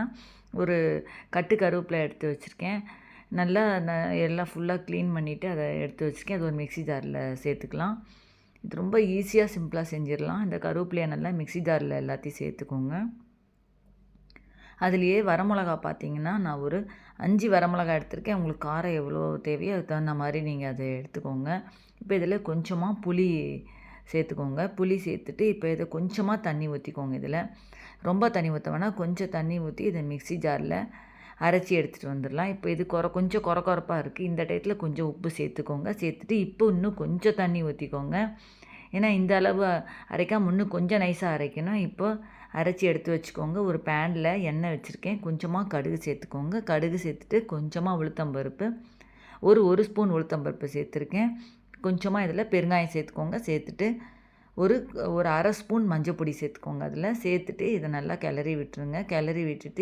பார்த்திங்கன்னா ஒரு கட்டு கருவேப்பிலை எடுத்து வச்சுருக்கேன். நல்லா நான் எல்லாம் ஃபுல்லாக க்ளீன் பண்ணிவிட்டு அதை எடுத்து வச்சுருக்கேன். அது ஒரு மிக்ஸி ஜாரில் சேர்த்துக்கலாம். இது ரொம்ப ஈஸியாக சிம்பிளாக செஞ்சிடலாம். இந்த கருவேப்பிலையை நல்லா மிக்ஸி ஜாரில் எல்லாத்தையும் சேர்த்துக்கோங்க. அதுலேயே வரமிளகா பார்த்தீங்கன்னா நான் ஒரு அஞ்சு வரமிளகா எடுத்திருக்கேன். உங்களுக்கு காரம் எவ்வளோ தேவையோ அதுக்கு தகுந்த மாதிரி நீங்கள் அதை எடுத்துக்கோங்க. இப்போ இதில் கொஞ்சமாக புளி சேர்த்துக்கோங்க. புளி சேர்த்துட்டு இப்போ இதை கொஞ்சமாக தண்ணி ஊற்றிக்கோங்க இதில். ரொம்ப தண்ணி ஊற்ற வேணால் கொஞ்சம் தண்ணி ஊற்றி இதை மிக்ஸி ஜாரில் அரைச்சி எடுத்துகிட்டு வந்துடலாம். இப்போ இது குறை கொஞ்சம் குறை குறப்பாக இருக்குது இந்த டயத்தில் கொஞ்சம் உப்பு சேர்த்துக்கோங்க. சேர்த்துட்டு இப்போ இன்னும் கொஞ்சம் தண்ணி ஊற்றிக்கோங்க ஏன்னா இந்த அளவு அரைக்காம இன்னும் கொஞ்சம் நைஸாக அரைக்கணும். இப்போ அரைச்சி எடுத்து வச்சுக்கோங்க. ஒரு பேனில் எண்ணெய் வச்சுருக்கேன். கொஞ்சமாக கடுகு சேர்த்துக்கோங்க. கடுகு சேர்த்துட்டு கொஞ்சமாக உளுத்தம்பருப்பு ஒரு ஒரு ஸ்பூன் உளுத்தம்பருப்பு சேர்த்துருக்கேன். கொஞ்சமாக இதில் பெருங்காயம் சேர்த்துக்கோங்க. சேர்த்துட்டு ஒரு ஒரு அரை ஸ்பூன் மஞ்சள் பொடி சேர்த்துக்கோங்க. அதில் சேர்த்துட்டு இதை நல்லா கிளறி விட்டுருங்க. கிளறி விட்டுட்டு